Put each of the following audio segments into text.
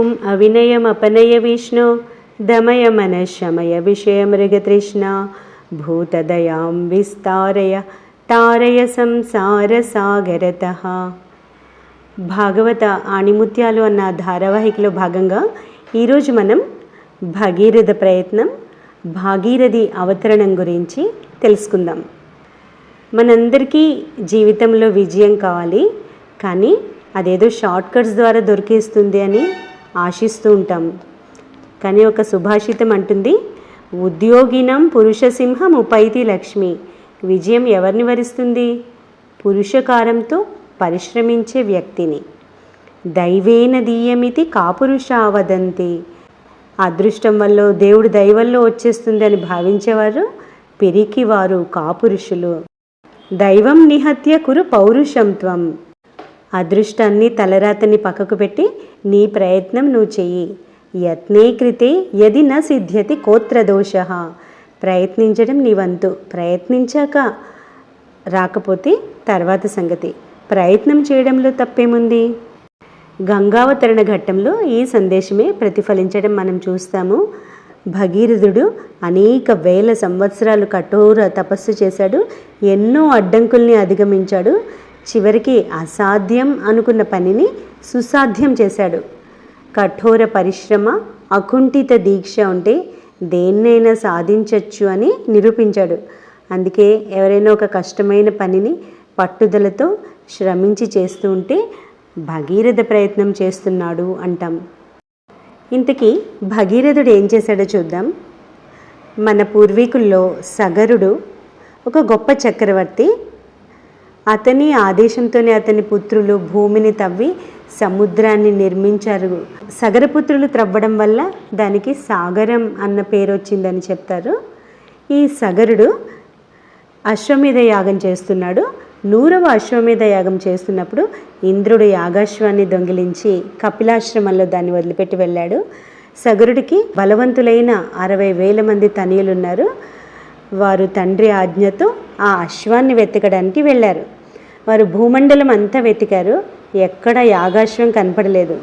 ఓం అవినయమపనయ విష్ణు దమయ మనశమయ విషయమృగతృష్ణ భూతదయాం విస్తారయ తారయ సంసార సాగరత భాగవత ఆణిముత్యాలు అన్న ధారావాహికలో భాగంగా ఈరోజు మనం భగీరథ ప్రయత్నం భాగీరథి అవతరణం గురించి తెలుసుకుందాం. మనందరికీ జీవితంలో విజయం కావాలి కానీ అదేదో షార్ట్ కట్స్ ద్వారా దొరికేస్తుంది అని ఆశిస్తూ ఉంటాం. కానీ ఒక సుభాషితం అంటుంది ఉద్యోగినం పురుషసింహం ఉపైతి లక్ష్మి. విజయం ఎవరిని వరిస్తుంది? పురుషకారంతో పరిశ్రమించే వ్యక్తిని. దైవేన దీయమితి కాపురుష వదంతి అదృష్టం వల్ల దేవుడు దైవంలో వచ్చేస్తుంది అని భావించేవారు పిరికివారు కాపురుషులు. దైవం నిహత్య కురు పౌరుషంత్వం అదృష్టాన్ని తలరాతని పక్కకు పెట్టి నీ ప్రయత్నం నువ్వు చెయ్యి. యత్నే కృతే యది న సిద్ధ్యతి కోత్రదోష ప్రయత్నించడం నీ వంతు. ప్రయత్నించాక రాకపోతే తర్వాత సంగతి. ప్రయత్నం చేయడంలో తప్పేముంది? గంగావతరణ ఘట్టంలో ఈ సందేశమే ప్రతిఫలించడం మనం చూస్తాము. భగీరథుడు అనేక వేల సంవత్సరాలు కఠోర తపస్సు చేశాడు. ఎన్నో అడ్డంకుల్ని అధిగమించాడు. చివరికి అసాధ్యం అనుకున్న పనిని సుసాధ్యం చేశాడు. కఠోర పరిశ్రమ అకుంఠిత దీక్ష ఉంటే దేన్నైనా సాధించవచ్చు అని నిరూపించాడు. అందుకే ఎవరైనా ఒక కష్టమైన పనిని పట్టుదలతో శ్రమించి చేస్తూ ఉంటే భగీరథ ప్రయత్నం చేస్తున్నాడు అంటాం. ఇంతకీ భగీరథుడు ఏం చేశాడో చూద్దాం. మన పూర్వీకుల్లో సగరుడు ఒక గొప్ప చక్రవర్తి అతని ఆదేశంతోనే అతని పుత్రులు భూమిని తవ్వి సముద్రాన్ని నిర్మించారు. సగరపుత్రులు త్రవ్వడం వల్ల దానికి సాగరం అన్న పేరు వచ్చిందని చెప్తారు. ఈ సగరుడు అశ్వమేధ యాగం చేస్తున్నాడు. నూరవ అశ్వమేధ యాగం చేస్తున్నప్పుడు ఇంద్రుడు యాగాశ్వాన్ని దొంగిలించి కపిలాశ్రమంలో దాన్ని వదిలిపెట్టి వెళ్ళాడు. సగరుడికి బలవంతులైన అరవై వేల మంది తనయులున్నారు. వారు తండ్రి ఆజ్ఞతో ఆ అశ్వాన్ని వెతకడానికి వెళ్ళారు. వారు భూమండలం అంతా వెతికారు. ఎక్కడ యాగాశ్వం కనపడలేదు.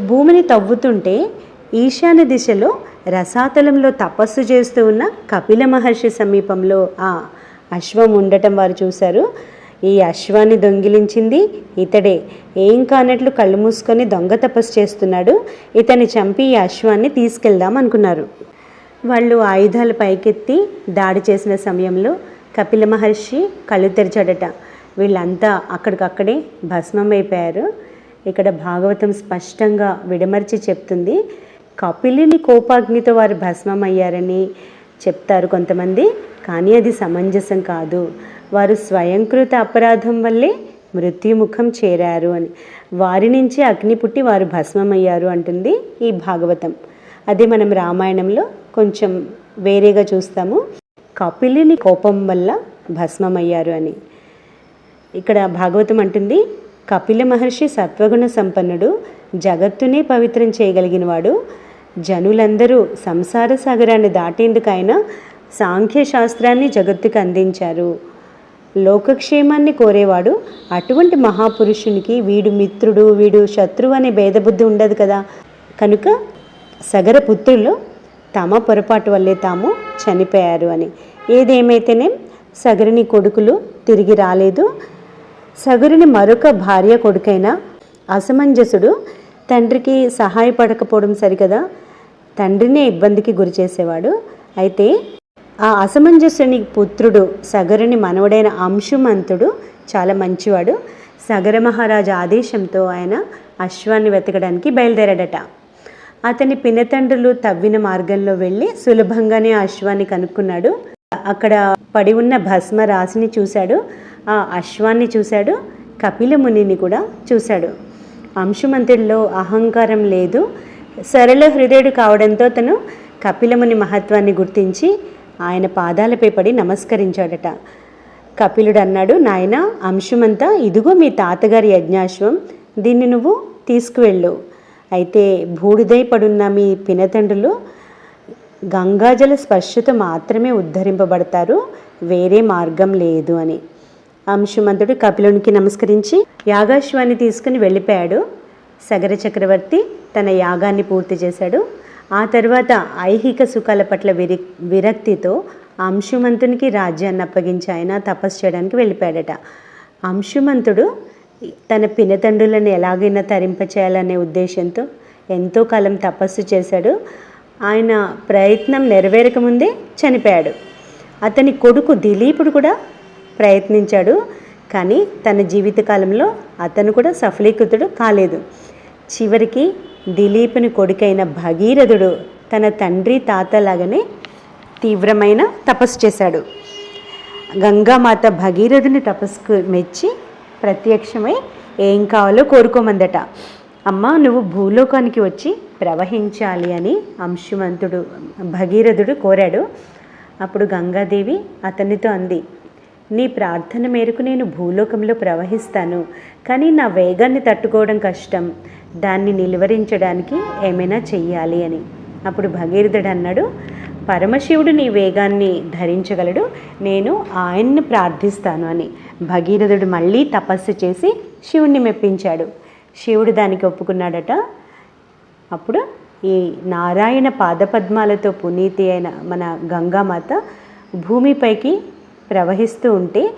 భూమిని తవ్వుతుంటే ఈశాన్య దిశలో రసాతలంలో తపస్సు చేస్తూ ఉన్న కపిల మహర్షి సమీపంలో ఆ అశ్వం ఉండటం వారు చూశారు. ఈ అశ్వాన్ని దొంగిలించింది ఇతడే. ఏం కానట్లు కళ్ళు మూసుకొని దొంగ తపస్సు చేస్తున్నాడు. ఇతన్ని చంపి ఈ అశ్వాన్ని తీసుకెళ్దాం అనుకున్నారు. వాళ్ళు ఆయుధాలు పైకెత్తి దాడి చేసిన సమయంలో కపిల మహర్షి కళ్ళు తెరిచాడట. వీళ్ళంతా అక్కడికక్కడే భస్మం అయిపోయారు ఇక్కడ భాగవతం స్పష్టంగా విడమర్చి చెప్తుంది కపిలిని కోపాగ్నితో వారు భస్మం అయ్యారని చెప్తారు కొంతమంది కానీ అది సమంజసం కాదు. వారు స్వయంకృత అపరాధం వల్లే మృత్యుముఖం చేరారు అని. వారి నుంచి అగ్ని పుట్టి వారు భస్మమయ్యారు అంటుంది ఈ భాగవతం. అదే మనం రామాయణంలో కొంచెం వేరేగా చూస్తాము. కపిలిని కోపం వల్ల భస్మమయ్యారు అని. ఇక్కడ భాగవతం అంటుంది కపిల మహర్షి సత్వగుణ సంపన్నుడు జగత్తునే పవిత్రం చేయగలిగినవాడు. జనులందరూ సంసార సాగరాన్ని దాటేందుకు ఆయన సాంఖ్యశాస్త్రాన్ని జగత్తుకు అందించారు. లోకక్షేమాన్ని కోరేవాడు అటువంటి మహాపురుషునికి వీడు మిత్రుడు వీడు శత్రువు అనే భేదబుద్ధి ఉండదు కదా. కనుక సగర పుత్రులు తమ పొరపాటు వల్లే తాము చనిపోయారు అని. ఏదేమైతేనే సగరుని కొడుకులు తిరిగి రాలేదు. సగరుని మరొక భార్య కొడుకైన అసమంజసుడు తండ్రికి సహాయపడకపోవడం సరికదా తండ్రినే ఇబ్బందికి గురి చేసేవాడు. అయితే ఆ అసమంజసుని పుత్రుడు సగరుని మనవడైన అంశుమంతుడు చాలా మంచివాడు. సగర మహారాజు ఆదేశంతో ఆయన అశ్వాన్ని వెతకడానికి బయలుదేరాడట. అతని పినతండ్రులు తవ్విన మార్గంలో వెళ్ళి సులభంగానే ఆ అశ్వాన్ని కనుక్కున్నాడు. అక్కడ పడి ఉన్న భస్మ రాశిని చూశాడు. ఆ అశ్వాన్ని చూశాడు. కపిల మునిని కూడా చూశాడు. అంశుమంతుడిలో అహంకారం లేదు. సరళ హృదయుడు కావడంతో తను కపిలముని మహత్వాన్ని గుర్తించి ఆయన పాదాలపై పడి నమస్కరించాడట. కపిలుడు అన్నాడు నాయన అంశుమంతా ఇదిగో మీ తాతగారి యజ్ఞాశ్వం. దీన్ని నువ్వు తీసుకువెళ్ళు. అయితే బూడిదై పడున్న మీ పినతండ్రులు గంగాజల స్పర్శతో మాత్రమే ఉద్ధరింపబడతారు. వేరే మార్గం లేదు అని. అంశుమంతుడు కపిలునికి నమస్కరించి యాగాశ్వాన్ని తీసుకుని వెళ్ళిపోయాడు. సగర చక్రవర్తి తన యాగాన్ని పూర్తి చేశాడు. ఆ తర్వాత ఐహిక సుఖాల పట్ల విరి విరక్తితో అంశుమంతునికి రాజ్యాన్ని అప్పగించి ఆయన తపస్సు చేయడానికి వెళ్ళిపోయాడట. అంశుమంతుడు తన పినతండ్రులను ఎలాగైనా తరింపచేయాలనే ఉద్దేశంతో ఎంతో కాలం తపస్సు చేశాడు. ఆయన ప్రయత్నం నెరవేరకముందే చనిపోయాడు. అతని కొడుకు దిలీపుడు కూడా ప్రయత్నించాడు కానీ తన జీవితకాలంలో అతను కూడా సఫలీకృతుడు కాలేదు. చివరికి దిలీపుని కొడుకైన భగీరథుడు తన తండ్రి తాతలాగానే తీవ్రమైన తపస్సు చేశాడు. గంగామాత భగీరథుని తపస్సుకు మెచ్చి ప్రత్యక్షమై ఏం కావాలో కోరుకోమందట. అమ్మ నువ్వు భూలోకానికి వచ్చి ప్రవహించాలి అని అంశుమంతుడు భగీరథుడు కోరాడు. అప్పుడు గంగాదేవి అతనితో అంది నీ ప్రార్థన మేరకు నేను భూలోకంలో ప్రవహిస్తాను కానీ నా వేగాన్ని తట్టుకోవడం కష్టం. దాన్ని నిలువరించడానికి ఏమైనా చెయ్యాలి అని. అప్పుడు భగీరథుడు అన్నాడు పరమశివుడు నీ వేగాన్ని ధరించగలడు నేను ఆయన్ని ప్రార్థిస్తాను అని. భగీరథుడు మళ్ళీ తపస్సు చేసి శివుణ్ణి మెప్పించాడు. శివుడు దానికి ఒప్పుకున్నాడట. అప్పుడు ఈ నారాయణ పాదపద్మాలతో పునీతి అయిన మన గంగామాత భూమిపైకి ప్రవహిస్తూ ఉంటే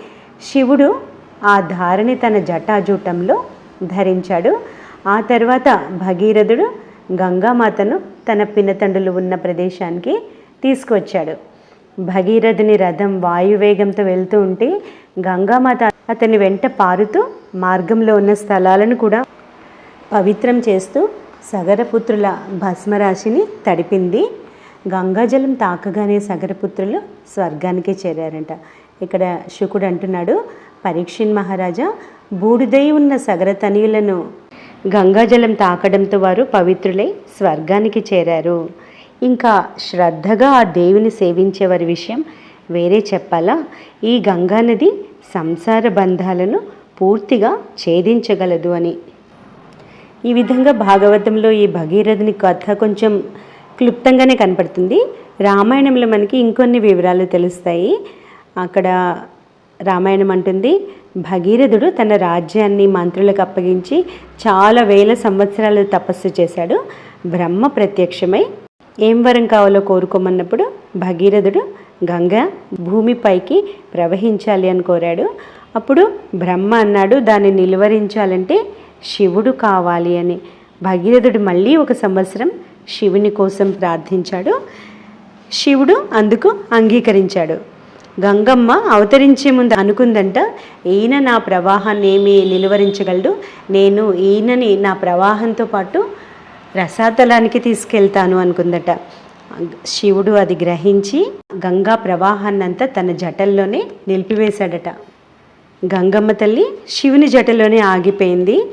శివుడు ఆ ధారని తన జటాజూటంలో ధరించాడు. ఆ తర్వాత భగీరథుడు గంగామాతను తన పినతండ్రులు ఉన్న ప్రదేశానికి తీసుకొచ్చాడు. భగీరథుని రథం వాయువేగంతో వెళ్తూ ఉంటే గంగామాత అతని వెంట పారుతూ మార్గంలో ఉన్న స్థలాలను కూడా పవిత్రం చేస్తూ సగరపుత్రుల భస్మరాశిని తడిపింది. గంగాజలం తాకగానే సగరపుత్రులు స్వర్గానికి చేరారంట. ఇక్కడ శుకుడు అంటున్నాడు పరీక్షిన్ మహారాజా బూడిదై ఉన్న సగర తనయులను గంగాజలం తాకడంతో వారు పవిత్రులై స్వర్గానికి చేరారు. ఇంకా శ్రద్ధగా ఆ దేవుని సేవించే వారి విషయం వేరే చెప్పాలా? ఈ గంగా నది సంసార బంధాలను పూర్తిగా ఛేదించగలదు అని. ఈ విధంగా భాగవతంలో ఈ భగీరథుని కథ కొంచెం క్లుప్తంగానే కనపడుతుంది. రామాయణంలో మనకి ఇంకొన్ని వివరాలు తెలుస్తాయి. అక్కడ రామాయణం అంటుంది భగీరథుడు తన రాజ్యాన్ని మంత్రులకు అప్పగించి చాలా వేల సంవత్సరాలు తపస్సు చేశాడు. బ్రహ్మ ప్రత్యక్షమై ఏం వరం కావాలో కోరుకోమన్నప్పుడు భగీరథుడు గంగ భూమిపైకి ప్రవహించాలి అని కోరాడు. అప్పుడు బ్రహ్మ అన్నాడు దాన్ని నిలువరించాలంటే శివుడు కావాలి అని. భగీరథుడు మళ్ళీ ఒక సంవత్సరం శివుని కోసం ప్రార్థించాడు. శివుడు అందుకు అంగీకరించాడు. గంగమ్మ అవతరించే ముందు అనుకుందంట ఈయన నా ప్రవాహాన్ని ఏమి నిలువరించగలడు? నేను ఈయనని నా ప్రవాహంతో పాటు రసాతలానికి తీసుకెళ్తాను అనుకుందట. శివుడు అది గ్రహించి గంగా ప్రవాహాన్నంతా తన జటల్లోనే నిలిపివేశాడట. గంగమ్మ తల్లి శివుని జటలోనే ఆగిపోయింది.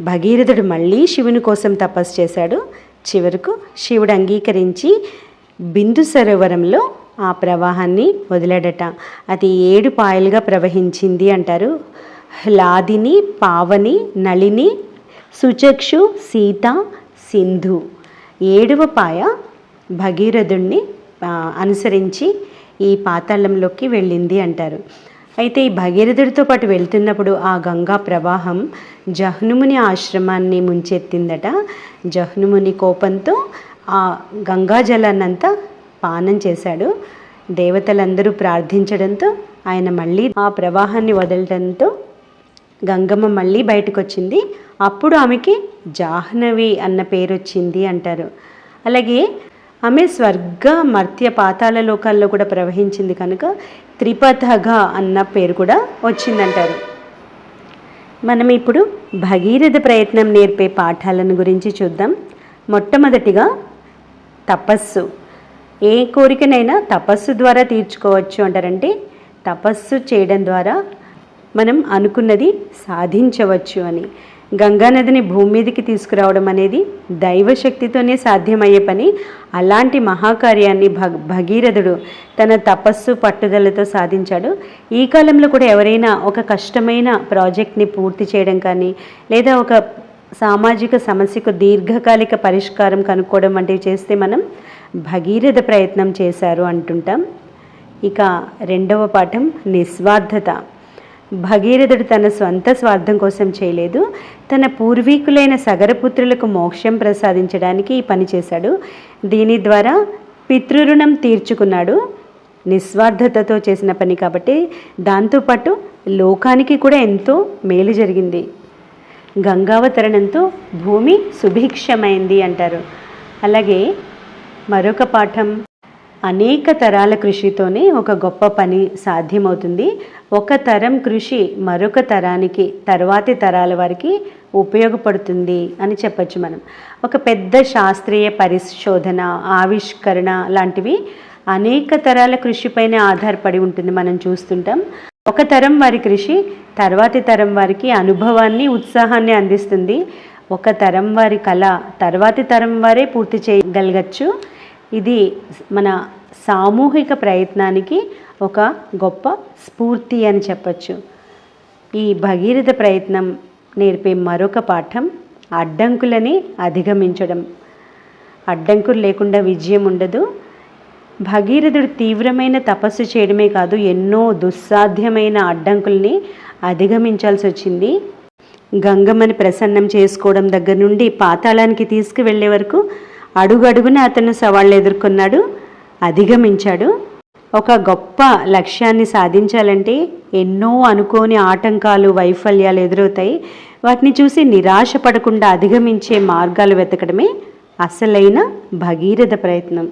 భగీరథుడు మళ్ళీ శివుని కోసం తపస్సు చేశాడు. చివరకు శివుడు అంగీకరించి బిందు సరోవరంలో ఆ ప్రవాహాన్ని వదిలాడట. అది ఏడు పాయలుగా ప్రవహించింది అంటారు. హ్లాదిని పావని నళిని సుచక్షు సీత సింధు. ఏడవ పాయ భగీరథుణ్ణి అనుసరించి ఈ పాతాళంలోకి వెళ్ళింది అంటారు. అయితే ఈ భగీరథుడితో పాటు వెళ్తున్నప్పుడు ఆ గంగా ప్రవాహం జహ్నుముని ఆశ్రమాన్ని ముంచెత్తిందట. జహ్నుముని కోపంతో ఆ గంగా జలాన్నంతా పానం చేశాడు. దేవతలందరూ ప్రార్థించడంతో ఆయన మళ్ళీ ఆ ప్రవాహాన్ని వదలడంతో గంగమ్మ మళ్ళీ బయటకు వచ్చింది అప్పుడు ఆమెకి జాహ్నవి అన్న పేరు వచ్చింది అంటారు. అలాగే ఆమె స్వర్గ మర్త్య పాతాల లోకాల్లో కూడా ప్రవహించింది కనుక త్రిపథగా అన్న పేరు కూడా వచ్చిందంటారు. మనం ఇప్పుడు భగీరథ ప్రయత్నం నేర్పే పాఠాలను గురించి చూద్దాం. మొట్టమొదటిగా తపస్సు. ఏ కోరికనైనా తపస్సు ద్వారా తీర్చుకోవచ్చు అంటారంటే తపస్సు చేయడం ద్వారా మనం అనుకున్నది సాధించవచ్చు అని. గంగానదిని భూమి మీదకి తీసుకురావడం అనేది దైవశక్తితోనే సాధ్యమయ్యే పని. అలాంటి మహాకార్యాన్ని భగ భగీరథుడు తన తపస్సు పట్టుదలతో సాధించాడు. ఈ కాలంలో కూడా ఎవరైనా ఒక కష్టమైన ప్రాజెక్ట్ని పూర్తి చేయడం కానీ లేదా ఒక సామాజిక సమస్యకు దీర్ఘకాలిక పరిష్కారం కనుక్కోవడం వంటివి చేస్తే మనం భగీరథ ప్రయత్నం చేశారు అంటుంటాం. ఇక రెండవ పాఠం నిస్వార్థత. భగీరథుడు తన స్వంత స్వార్థం కోసం చేయలేదు. తన పూర్వీకులైన సగరపుత్రులకు మోక్షం ప్రసాదించడానికి ఈ పని చేశాడు. దీని ద్వారా పితృరుణం తీర్చుకున్నాడు. నిస్వార్థతతో చేసిన పని కాబట్టి దాంతోపాటు లోకానికి కూడా ఎంతో మేలు జరిగింది. గంగావతరణంతో భూమి సుభిక్షమైంది అంటారు. అలాగే మరొక పాఠం అనేక తరాల కృషితోనే ఒక గొప్ప పని సాధ్యమవుతుంది. ఒక తరం కృషి మరొక తరానికి తర్వాతి తరాల వారికి ఉపయోగపడుతుంది అని చెప్పచ్చు మనం. ఒక పెద్ద శాస్త్రీయ పరిశోధన ఆవిష్కరణ లాంటివి అనేక తరాల కృషిపైన ఆధారపడి ఉంటుంది మనం చూస్తుంటాం. ఒక తరం వారి కృషి తర్వాతి తరం వారికి అనుభవాన్ని ఉత్సాహాన్ని అందిస్తుంది. ఒక తరం వారి కళ తర్వాతి తరం వారే పూర్తి చేయగలగచ్చు. ఇది మన సామూహిక ప్రయత్నానికి ఒక గొప్ప స్ఫూర్తి అని చెప్పచ్చు. ఈ భగీరథ ప్రయత్నం నేర్పే మరొక పాఠం అడ్డంకులని అధిగమించడం. అడ్డంకులు లేకుండా విజయం ఉండదు. భగీరథుడు తీవ్రమైన తపస్సు చేయడమే కాదు ఎన్నో దుస్సాధ్యమైన అడ్డంకుల్ని అధిగమించాల్సి వచ్చింది. గంగమ్మని ప్రసన్నం చేసుకోవడం దగ్గర నుండి పాతాళానికి తీసుకువెళ్ళే వరకు అడుగడుగున అతను సవాళ్ళు ఎదుర్కొన్నాడు అధిగమించాడు. ఒక గొప్ప లక్ష్యాన్ని సాధించాలంటే ఎన్నో అనుకోని ఆటంకాలు వైఫల్యాలు ఎదురవుతాయి. వాటిని చూసి నిరాశ పడకుండా అధిగమించే మార్గాలు వెతకడమే అసలైన భగీరథ ప్రయత్నం.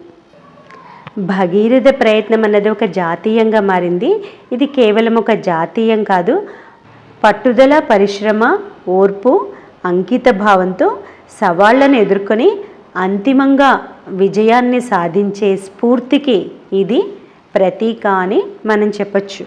భగీరథ ప్రయత్నం అన్నది ఒక జాతీయంగా మారింది. ఇది కేవలం ఒక జాతీయం కాదు. పట్టుదల పరిశ్రమ ఓర్పు అంకిత భావంతో సవాళ్ళను ఎదుర్కొని అంతిమంగా విజయాన్ని సాధించే స్ఫూర్తికి ఇది ప్రతీక అని మనం చెప్పచ్చు.